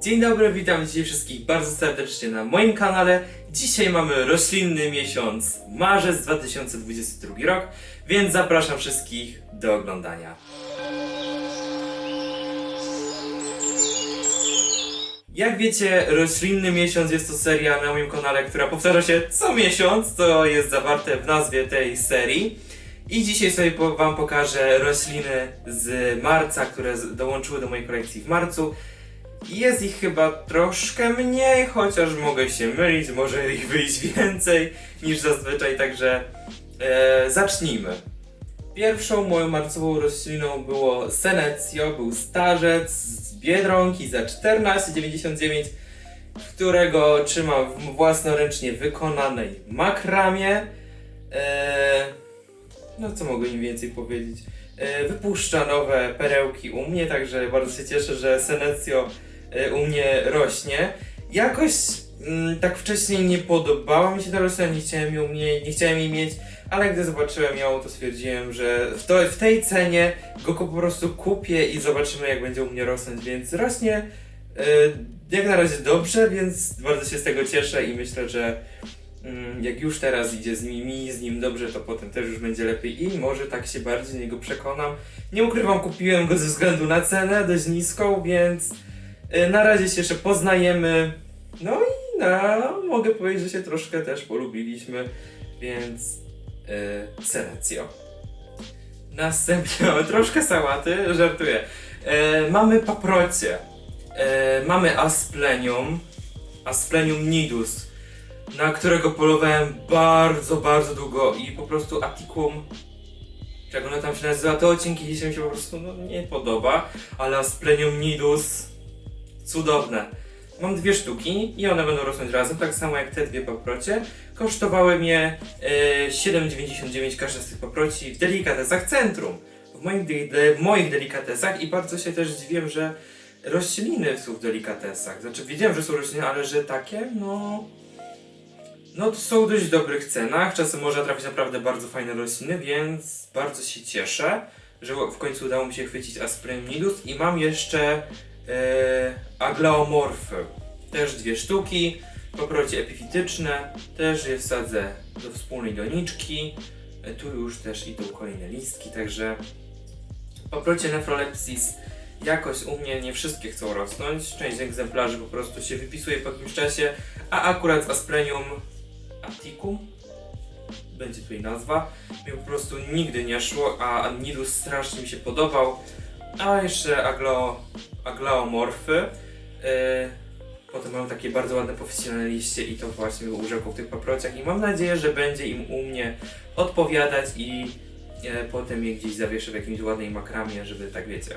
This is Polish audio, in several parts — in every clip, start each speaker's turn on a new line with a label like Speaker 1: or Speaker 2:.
Speaker 1: Dzień dobry, witam dzisiaj wszystkich bardzo serdecznie na moim kanale. Dzisiaj mamy roślinny miesiąc, marzec 2022 rok, więc zapraszam wszystkich do oglądania. Jak wiecie, roślinny miesiąc jest to seria na moim kanale, która powtarza się co miesiąc, to jest zawarte w nazwie tej serii. I dzisiaj sobie wam pokażę rośliny z marca, które dołączyły do mojej kolekcji w marcu. Jest ich chyba troszkę mniej, chociaż mogę się mylić, może ich wyjść więcej niż zazwyczaj, także e, zacznijmy. Pierwszą moją marcową rośliną było Senecio, był starzec z Biedronki za 14,99, którego trzymam w własnoręcznie wykonanej makramie. E, no co mogę im więcej powiedzieć? E, wypuszcza nowe perełki u mnie, także bardzo się cieszę, że Senecio u mnie rośnie. Jakoś mm, tak wcześniej nie podobała mi się ta roślina, nie chciałem ją mieć, nie chciałem jej mieć, ale gdy zobaczyłem ją, to stwierdziłem, że w, to, w tej cenie go po prostu kupię i zobaczymy jak będzie u mnie rosnąć, więc rośnie e, jak na razie dobrze, więc bardzo się z tego cieszę i myślę, że mm, jak już teraz idzie z nim, mi z nim dobrze, to potem też już będzie lepiej i może tak się bardziej niego przekonam. Nie ukrywam, kupiłem go ze względu na cenę dość niską, więc na razie się jeszcze poznajemy. No i na, mogę powiedzieć, że się troszkę też polubiliśmy, więc y, Senecio. Następnie mamy troszkę sałaty, żartuję. E, mamy paprocie, e, mamy asplenium, asplenium nidus, na którego polowałem bardzo, bardzo długo i po prostu Atticum, jak ono tam się nazywa, te odcinki dzisiaj mi się po prostu no, nie podoba, ale Asplenium nidus, cudowne. Mam dwie sztuki i one będą rosnąć razem, tak samo jak te dwie paprocie. Kosztowały mnie e, 7,99 każda z tych paproci w delikatesach centrum. W moich, de, w moich delikatesach i bardzo się też dziwiłem, że rośliny są w delikatesach. Znaczy wiedziałem, że są rośliny, ale że takie, no... No to są w dość dobrych cenach, czasem można trafić naprawdę bardzo fajne rośliny, więc bardzo się cieszę, że w końcu udało mi się chwycić Asplenium nidus i mam jeszcze aglaomorfy. Też dwie sztuki, poprocie epifityczne, też je wsadzę do wspólnej doniczki. E, tu już też idą kolejne listki, także poprocie nefrolepsis jakoś u mnie nie wszystkie chcą rosnąć. Część egzemplarzy po prostu się wypisuje po jakimś czasie, a akurat z Asplenium Atticum będzie tutaj nazwa. Mi po prostu nigdy nie szło, a Nidus strasznie mi się podobał. A jeszcze aglo, aglaomorfy. Yy, potem mam takie bardzo ładne profesjonalne liście i to właśnie urzekło w tych paprociach i mam nadzieję, że będzie im u mnie odpowiadać i e, potem je gdzieś zawieszę w jakimś ładnej makramie, żeby tak wiecie,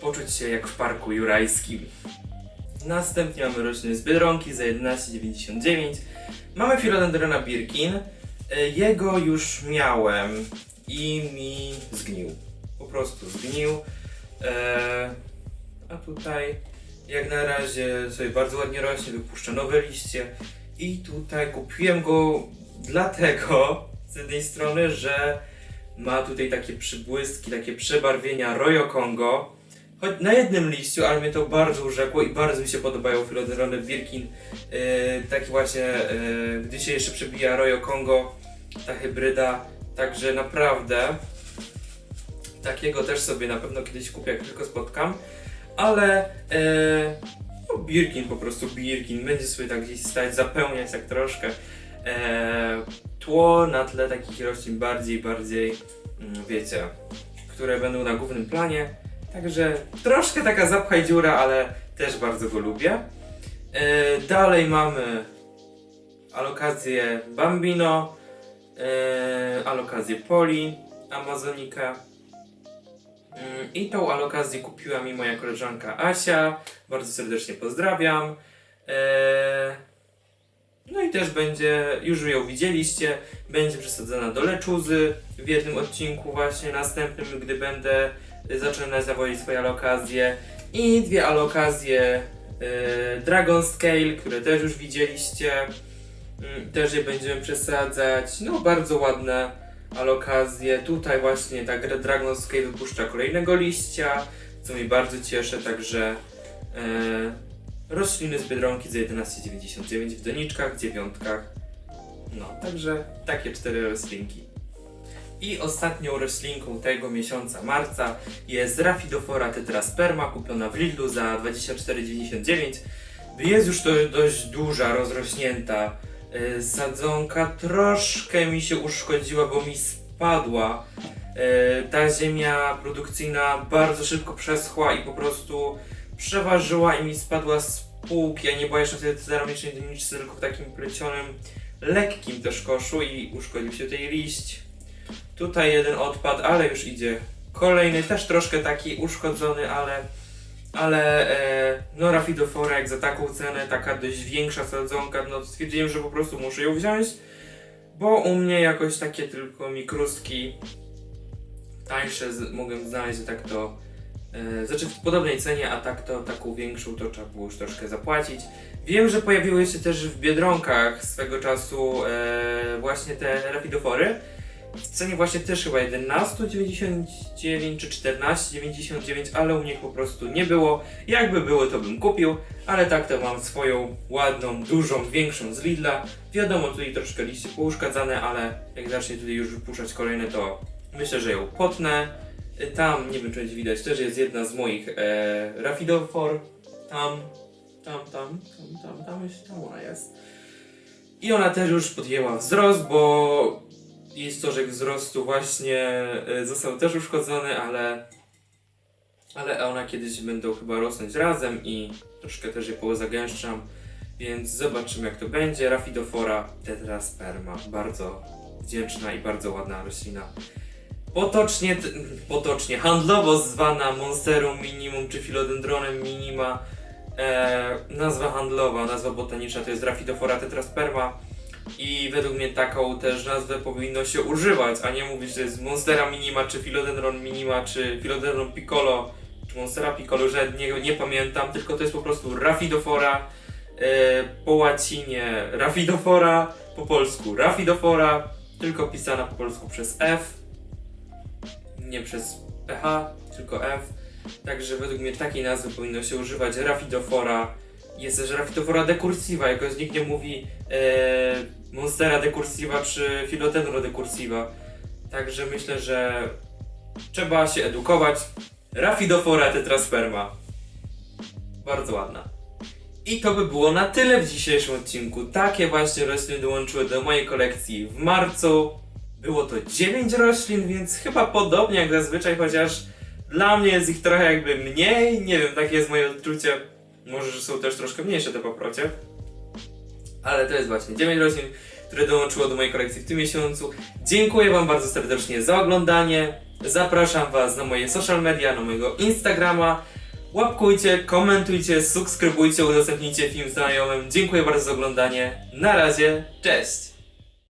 Speaker 1: poczuć się jak w parku jurajskim. Następnie mamy rośliny z Biedronki za 11,99. Mamy Philodendrona Birkin. E, Jego już miałem i mi zgnił. Po prostu zgnił. E, a tutaj jak na razie sobie bardzo ładnie rośnie, wypuszcza nowe liście. I tutaj kupiłem go dlatego z jednej strony, że ma tutaj takie przybłyski, takie przebarwienia Royo Congo. Choć na jednym liściu, ale mnie to bardzo urzekło i bardzo mi się podobają Philodendrony Birkin. Yy, taki właśnie, yy, gdy się jeszcze przebija Royo Congo, ta hybryda. Także naprawdę takiego też sobie na pewno kiedyś kupię, jak tylko spotkam. Ale yy, no Birkin po prostu Birkin będzie sobie tak gdzieś stać, zapełniać tak troszkę e, tło na tle takich roślin bardziej, bardziej, mm, wiecie, które będą na głównym planie. Także troszkę taka zapchaj dziura, ale też bardzo go lubię. E, dalej mamy alokację Bambino, e, alokację Poli, Amazonikę. I tą alokację kupiła mi moja koleżanka Asia. Bardzo serdecznie pozdrawiam. E, no i też będzie, już ją widzieliście, będzie przesadzona do leczuzy w jednym odcinku właśnie następnym, gdy będę y, zaczynać zawodzić swoje alokacje. I dwie alokacje y, Dragon Scale, które też już widzieliście. Mm, Też je będziemy przesadzać. No bardzo ładne alokacje. Tutaj właśnie ta gra Dragon Scale wypuszcza kolejnego liścia, co mnie bardzo cieszy, także rośliny z Biedronki za 11,99 w doniczkach, dziewiątkach. No, także takie cztery roślinki. I ostatnią roślinką tego miesiąca marca jest Rhaphidophora tetrasperma kupiona w Lidlu za 24,99. Jest już to dość duża, rozrośnięta sadzonka. Troszkę mi się uszkodziła, bo mi spadła. Y, Ta ziemia produkcyjna bardzo szybko przeschła i po prostu przeważyła i mi spadła z półki. Ja nie była jeszcze wtedy ceramicznej doniczce, tylko w takim plecionym, lekkim też koszu i uszkodził się tutaj liść. Tutaj jeden odpad, ale już idzie kolejny, też troszkę taki uszkodzony, ale ale e, no Rhaphidophora jak za taką cenę, taka dość większa sadzonka, no stwierdziłem, że po prostu muszę ją wziąć, bo u mnie jakoś takie tylko mikrustki tańsze z, mogłem znaleźć, tak to e, znaczy w podobnej cenie, a tak to taką większą to trzeba było już troszkę zapłacić. Wiem, że pojawiły się też w Biedronkach swego czasu e, właśnie te Rhaphidofory, w cenie właśnie też chyba 11,99 czy 14,99, ale u nich po prostu nie było. Jakby było, to bym kupił, ale tak to mam swoją ładną, dużą, większą z Lidla. Wiadomo, tutaj troszkę liście pouszkadzane, ale jak zacznie tutaj już wypuszczać kolejne, to myślę, że ją potnę. Tam, nie wiem czy będzie widać, też jest jedna z moich e, Rhaphidophor. Tam, tam, tam, tam, tam, tam, jest, tam ona jest. I ona też już podjęła wzrost, bo jest to, że wzrostu właśnie e, został też uszkodzony, ale ale one kiedyś będą chyba rosnąć razem i troszkę też je pozagęszczam, więc zobaczymy jak to będzie. Rhaphidophora tetrasperma, bardzo wdzięczna i bardzo ładna roślina. Potocznie, potocznie, handlowo zwana Monsterum minimum czy Philodendronem minima. E, nazwa handlowa, nazwa botaniczna to jest Rhaphidophora tetrasperma. I według mnie taką też nazwę powinno się używać, a nie mówić, że jest Monstera Minima, czy Philodendron Minima, czy Philodendron Piccolo, czy Monstera Piccolo, że nie, nie pamiętam, tylko to jest po prostu Rhaphidophora e, po łacinie Rhaphidophora, po polsku Rhaphidophora, tylko pisana po polsku przez F, nie przez PH, tylko F. Także według mnie takiej nazwy powinno się używać Rhaphidophora. Jest też Rhaphidophora decursiva, jakoś nikt nie mówi e, Monstera decursiva czy Philodendron decursiva. Także myślę, że trzeba się edukować. Rhaphidophora tetrasperma. Bardzo ładna. I to by było na tyle w dzisiejszym odcinku. Takie właśnie rośliny dołączyły do mojej kolekcji w marcu. Było to 9 roślin, więc chyba podobnie jak zazwyczaj, chociaż dla mnie jest ich trochę jakby mniej. Nie wiem, takie jest moje odczucie. Może, że są też troszkę mniejsze te paprocie. Ale to jest właśnie 9 roślin, które dołączyło do mojej kolekcji w tym miesiącu. Dziękuję Wam bardzo serdecznie za oglądanie. Zapraszam Was na moje social media, na mojego Instagrama. Łapkujcie, komentujcie, subskrybujcie, udostępnijcie film znajomym. Dziękuję bardzo za oglądanie. Na razie, cześć!